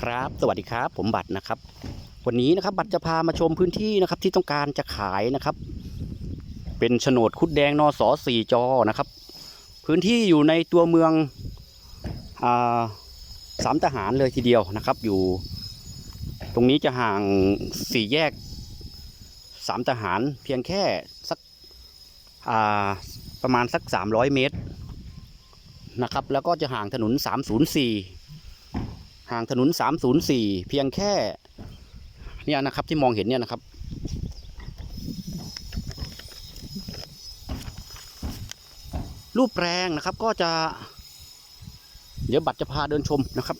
ครับ สวัสดีครับ ผมบัตรนะครับ วันนี้นะครับบัตรจะพามาชมพื้นที่นะครับที่ต้องการจะขายนะครับ เป็นโฉนดคุดแดงนอสสี่จอนะครับ พื้นที่อยู่ในตัวเมืองอ่าสามทหารเลยทีเดียวนะครับ อยู่ ตรงนี้จะห่างสี่แยกสามทหารเพียงแค่สักอ่าประมาณสัก 300 เมตรนะครับ แล้วก็จะห่างถนน 304 ห่างถนน 304 เพียงแค่เนี่ยนะครับที่มองเห็นเนี่ยนะครับ รูปแปลงนะครับก็จะ เดี๋ยวบัตรจะพาเดินชมนะครับ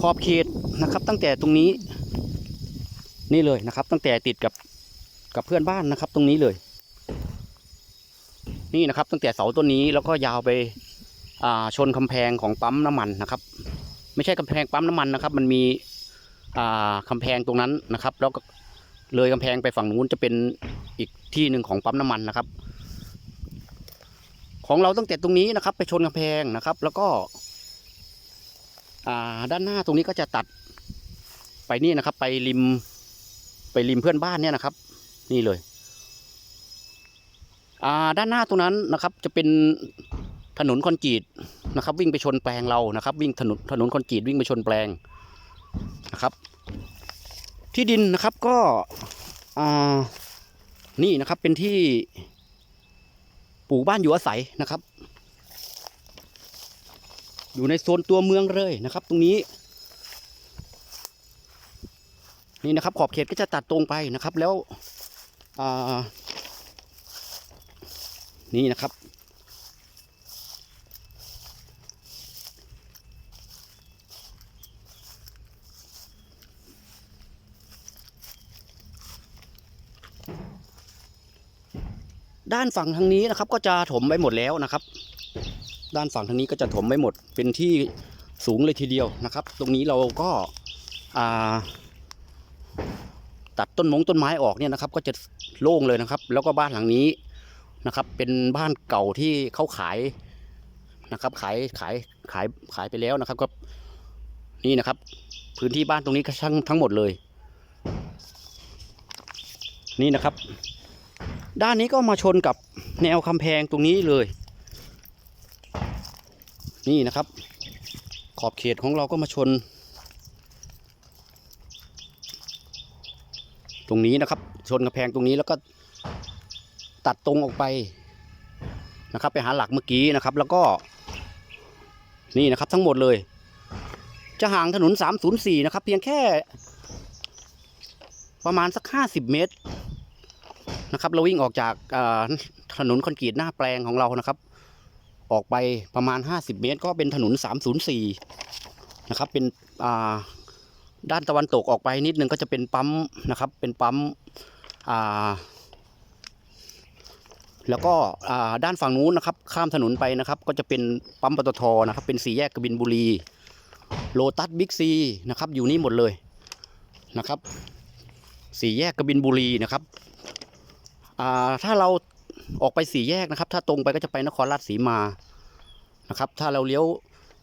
ขอบเขตนะครับตั้งแต่ตรงนี้ นี่เลยนะครับ ตั้งแต่ติดกับกับเพื่อนบ้านนะครับ ตรงนี้เลย นี่นะครับ ตั้งแต่เสาต้นนี้แล้วก็ยาวไปชนกำแพงของปั๊มน้ำมันนะครับ ไม่ใช่กำแพงปั๊มน้ำมันนะครับ มันมีอ่ากำแพงตรงนั้นนะครับ แล้วก็เลยกำแพงไปฝั่งนู้นจะเป็นอีกที่หนึ่งของปั๊มน้ำมันนะครับ ของเราตั้งแต่ตรงนี้นะครับ ไปชนกำแพงนะครับ แล้วก็อ่าด้านหน้าตรงนี้ก็จะตัดไปนี่นะครับ ไปริมไปริมเพื่อนบ้านเนี่ยนะครับ นี่เลยอ่าด้านหน้าตรงนั้นนะครับ จะเป็นถนนคอนกรีต นะครับ วิ่งไปชนแปลงเรานะครับ วิ่งถนนถนนคอนกรีตวิ่งไปชนแปลงนะครับ ที่ดินนะครับก็นี่นะครับเป็นที่ปลูกบ้านอยู่อาศัยนะครับ อยู่ในโซนตัวเมืองเลยนะครับ ตรงนี้ นี่นะครับ ขอบเขตก็จะตัดตรงไปนะครับ แล้วนี่นะครับ ด้านฝั่งทางนี้นะครับ ก็จะถมไปหมดแล้วนะครับ ด้านฝั่งทางนี้ก็จะถมไปหมด เป็นที่สูงเลยทีเดียวนะครับ ตรงนี้เราก็ตัดต้นมงต้นไม้ออกเนี่ยนะครับ ก็จะโล่งเลยนะครับ แล้วก็บ้านหลังนี้นะครับ เป็นบ้านเก่าที่เขาขายนะครับ ขายขายขายขายไปแล้วนะครับก็นี่นะครับ พื้นที่บ้านตรงนี้ก็ทั้งทั้งหมดเลย นี่นะครับ ด้านนี้ก็มาชนกับแนวกำแพงตรงนี้เลย นี่นะครับ ขอบเขตของเราก็มาชน ตรงนี้นะครับ ชนกำแพงตรงนี้แล้วก็ตัดตรงออกไปนะครับ ไปหาหลักเมื่อกี้นะครับ แล้วก็นี่นะครับทั้งหมดเลย จะห่างถนน 304 นะครับ เพียงแค่ประมาณสัก 50 เมตร นะครับเราวิ่งออกจากถนนคอนกรีตหน้าแปลงของเรานะครับ ออกไปประมาณ 50 เมตร ก็เป็นถนน 304 นะครับ เป็นด้านตะวันตกออกไปนิดนึงก็จะเป็นปั๊มนะครับ เป็นปั๊มแล้วก็ด้านฝั่งนู้นนะครับ ข้ามถนนไปนะครับ ก็จะเป็นปั๊มปตทนะครับ เป็นสี่แยกกบินบุรีโลตัสบิ๊กซีนะครับ อยู่นี่หมดเลยนะครับสี่แยกกบินบุรีนะครับ ถ้าเราออกไปสี่แยกนะครับ ถ้าตรงไปก็จะไปนครราชสีมานะครับ ถ้าเราเลี้ยว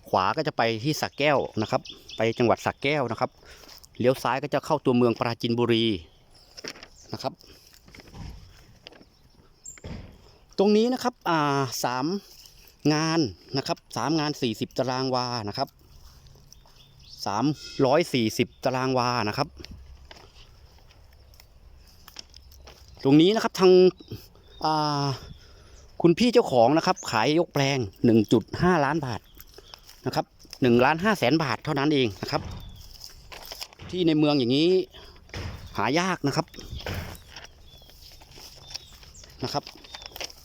ขวาก็จะไปที่สักแก้วนะครับ ไปจังหวัดสักแก้วนะครับ เลี้ยวซ้ายก็จะเข้าตัวเมืองปราจีนบุรีนะครับ ตรงนี้นะครับอ่าสามงานนะครับสามงานสี่สิบตารางวานะครับสามร้อยสี่สิบตารางวานะครับ ตรงนี้นะครับทางาคุณพี่เจ้าของนะครับ ขายยกแปลง 1.5 ล้านบาทนะครับ1ล้าน5แสนบาทเท่านั้นเองนะครับ ที่ในเมืองอย่างนี้หายากนะครับนะครับ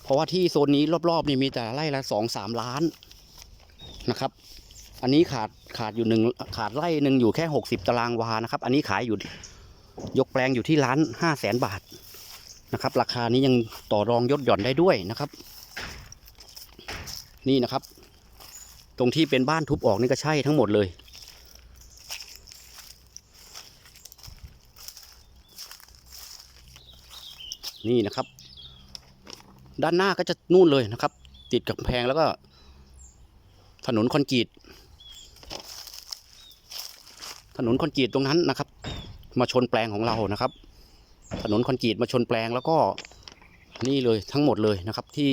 เพราะว่าที่โซนนี้รอบๆนี่มีแต่ไร่ละสองสามล้านนะครับ อันนี้ขาดขาดอยู่หนึ่งขาดไร่หนึ่งอยู่แค่60ตารางวานะครับ อันนี้ขายอยู่ยกแปลงอยู่ที่ล้านห้าแสนบาท นะครับ ราคานี้ยังต่อรองยดหย่อนได้ด้วยนะครับ นี่นะครับ ตรงที่เป็นบ้านทุบออกนี่ก็ใช่ทั้งหมดเลยนี่นะครับ ด้านหน้าก็จะนู่นเลยนะครับ ติดกับแพงแล้วก็ ถนนคอนกรีตถนนคอนกรีตตรงนั้นนะครับ มาชนแปลงของเรานะครับ ถนนคอนกรีตมาชนแปลงแล้วก็นี่เลยทั้งหมดเลยนะครับ ที่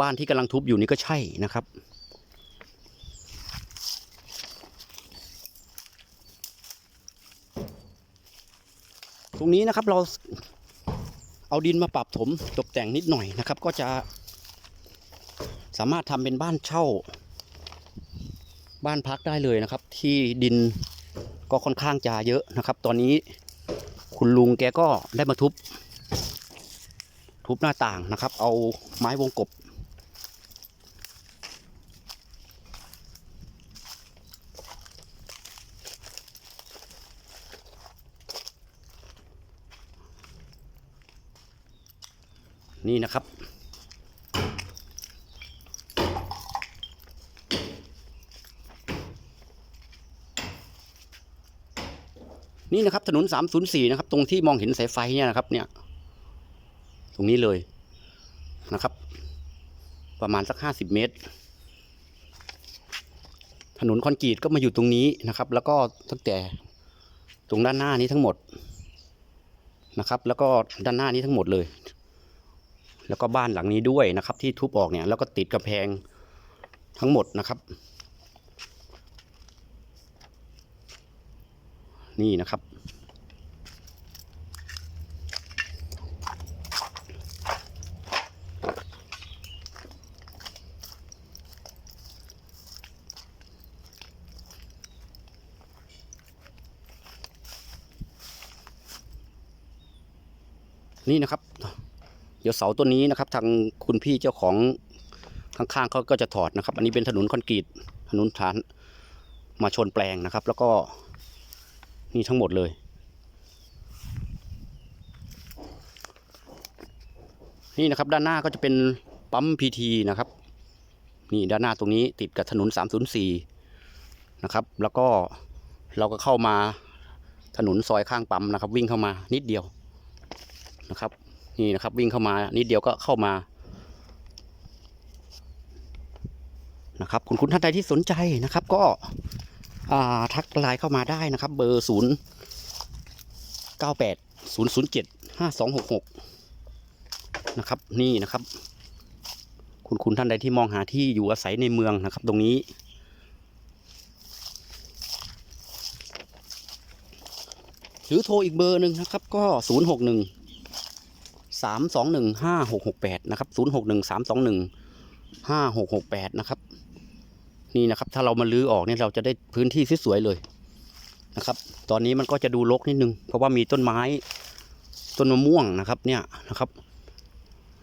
บ้านที่กำลังทุบอยู่นี่ก็ใช่นะครับ ตรงนี้นะครับเราเอาดินมาปรับถมตกแต่งนิดหน่อยนะครับ ก็จะสามารถทำเป็นบ้านเช่า บ้านพักได้เลยนะครับ ที่ดินก็ค่อนข้างจะเยอะนะครับ ตอนนี้ คุณลุงแกก็ได้มาทุบ ทุบหน้าต่างนะครับ เอาไม้วงกบ นี่นะครับ นี่นะครับ ถนน304นะครับ ตรงที่มองเห็นสายไฟเนี่ยนะครับ เนี่ย ตรงนี้เลยนะครับ ประมาณสัก50เมตร ถนนคอนกรีตก็มาอยู่ตรงนี้นะครับ แล้วก็ตั้งแต่ตรงด้านหน้านี้ทั้งหมดนะครับ แล้วก็ด้านหน้านี้ทั้งหมดเลย แล้วก็บ้านหลังนี้ด้วยนะครับ ที่ทุบออกเนี่ย แล้วก็ติดกระแพงทั้งหมดนะครับ นี่นะครับ นี่นะครับ เดี๋ยวเสาต้นนี้นะครับ ทางคุณพี่เจ้าของข้างๆเขาก็จะถอดนะครับ อันนี้เป็นถนนคอนกรีตถนนฐานมาชนแปลงนะครับ แล้วก็ นี่ทั้งหมดเลย นี่นะครับด้านหน้าก็จะเป็นปั๊มพีทีนะครับ นี่ด้านหน้าตรงนี้ติดกับถนน 304 นะครับ แล้วก็เราก็เข้ามาถนนซอยข้างปั๊มนะครับ วิ่งเข้ามานิดเดียวนะครับ นี่นะครับวิ่งเข้ามานิดเดียวก็เข้ามานะครับคุณคุณท่านใดที่สนใจนะครับ ก็ ทักไลน์เข้ามาได้นะครับ เบอร์ศูนย์เก้าแปดศูนย์ศูนย์เจ็ดห้าสองหกหกนะครับ นี่นะครับ คุณคุณท่านใดที่มองหาที่อยู่อาศัยในเมืองนะครับ ตรงนี้ หรือโทรอีกเบอร์หนึ่งนะครับ ก็ศูนย์หกหนึ่งสามสองหนึ่งห้าหกหกแปดนะครับศูนย์หกหนึ่งสามสองหนึ่งห้าหกหกแปดนะครับ นี่นะครับ ถ้าเรามาลื้อออกเนี่ยเราจะได้พื้นที่สวยๆเลยนะครับ ตอนนี้มันก็จะดูรกนิดนึง เพราะว่ามีต้นไม้ต้นมะม่วงนะครับ เนี่ยนะครับ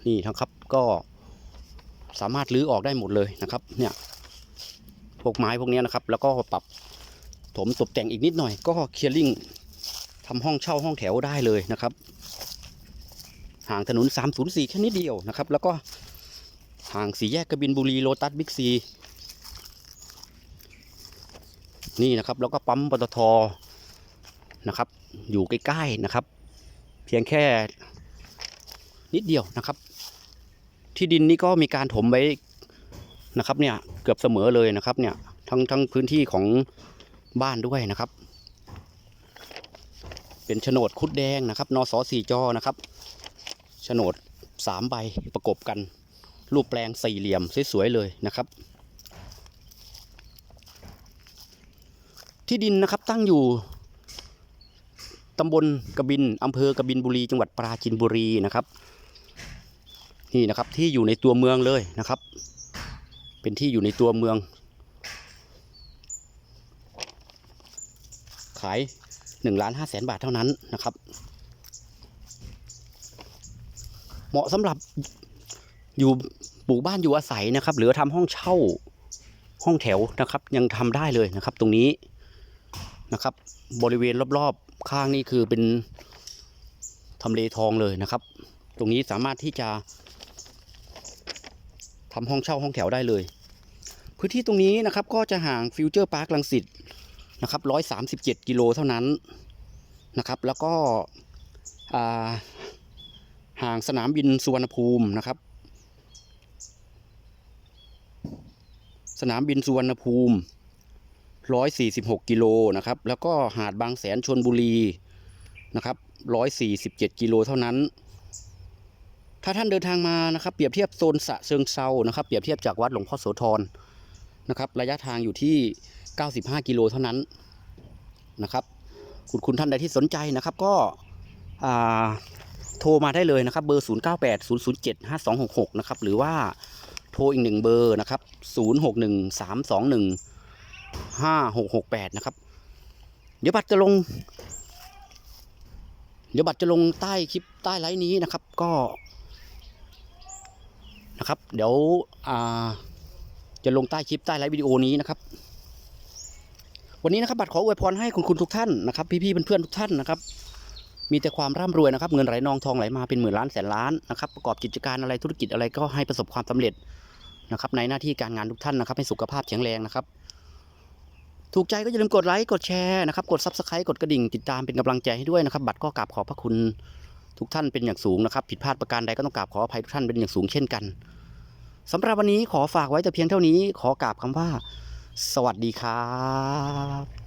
นี่นะครับก็สามารถรื้อออกได้หมดเลยนะครับ เนี่ยพวกไม้พวกนี้นะครับ แล้วก็ปรับถมตกแต่งอีกนิดหน่อย ก็เคลียร์ลิงทำห้องเช่าห้องแถวได้เลยนะครับ ห่างถนน 304 แค่นิดเดียวนะครับ แล้วก็ห่างสี่แยกกบินบุรีโลตัสบิ๊กซี นี่นะครับ แล้วก็ปั๊มปตทนะครับ อยู่ใกล้ๆนะครับ เพียงแค่นิดเดียวนะครับ ที่ดินนี่ก็มีการถมไว้นะครับ เนี่ยเกือบเสมอเลยนะครับ เนี่ยทั้งทั้งพื้นที่ของบ้านด้วยนะครับ เป็นโฉนดคุดแดงนะครับนสสี่จอนะครับโฉนดสามใบประกบกัน รูปแปลงสี่เหลี่ยมสวยๆเลยนะครับ ที่ดินนะครับตั้งอยู่ตำบลกบินอำเภอกบินบุรี จังหวัดปราจีนบุรีนะครับนี่นะครับที่อยู่ในตัวเมืองเลยนะครับ เป็นที่อยู่ในตัวเมือง ขายหนึ่งล้านห้าแสนบาทเท่านั้นนะครับ เหมาะสำหรับอยู่ปลูกบ้านอยู่อาศัยนะครับ หรือทำห้องเช่าห้องแถวนะครับ ยังทำได้เลยนะครับ ตรงนี้ นะครับ บริเวณรอบๆข้างนี่คือเป็นทำเลทองเลยนะครับ ตรงนี้สามารถที่จะทำห้องเช่าห้องแถวได้เลย พื้นที่ตรงนี้นะครับก็จะห่างฟิวเจอร์พาร์คลังสิตนะครับร้อยสามสิบเจ็ดกิโลเท่านั้นนะครับ แล้วก็ห่างสนามบินสุวรรณภูมินะครับ สนามบินสุวรรณภูมิ 146 กิโลนะครับ แล้วก็หาดบางแสนชนบุรีนะครับ 147 กิโลเท่านั้น ถ้าท่านเดินทางมานะครับเปรียบเทียบโซนสะเชิงเซานะครับเปรียบเทียบจากวัดหลวงพ่อโสธรนะครับ ระยะทางอยู่ที่ 95 กิโลเท่านั้นนะครับคุณคุณท่านใดที่สนใจนะครับก็โทรมาได้เลยนะครับ เบอร์ 0 9 8 0 0 7 5 2 6 6 นะครับ หรือว่าโทรอีกหนึ่งเบอร์นะครับ 0 6 1 3 2 1 5 6 6 8นะครับ เดี๋ยวบัตรจะลง เดี๋ยวบัตรจะลงใต้คลิปใต้ไลน์นี้นะครับ ก็ นะครับ เดี๋ยวจะลงใต้คลิปใต้ไลฟ์วิดีโอนี้นะครับ วันนี้นะครับบัตรขออวยพรให้คุณคุณทุกท่านนะครับ พี่ๆเพื่อนๆทุกท่านนะครับ มีแต่ความร่ำรวยนะครับ เงินไหลนองทองไหลมาเป็นหมื่นล้านแสนล้านนะครับ ประกอบกิจการอะไรธุรกิจอะไรก็ให้ประสบความสำเร็จนะครับ ในหน้าที่การงานทุกท่านนะครับ ให้สุขภาพแข็งแรงนะครับ ถูกใจก็อย่าลืมกดไลค์กดแชร์นะครับกดซับสไครต์กดกระดิ่งติดตามเป็นกำลังใจให้ด้วยนะครับ บัตรก็กราบขอบพระคุณทุกท่านเป็นอย่างสูงนะครับ ผิดพลาดประการใดก็ต้องกราบขออภัยทุกท่านเป็นอย่างสูงเช่นกันสำหรับวันนี้ขอฝากไว้แต่เพียงเท่านี้ขอกราบคำว่า สวัสดีครับ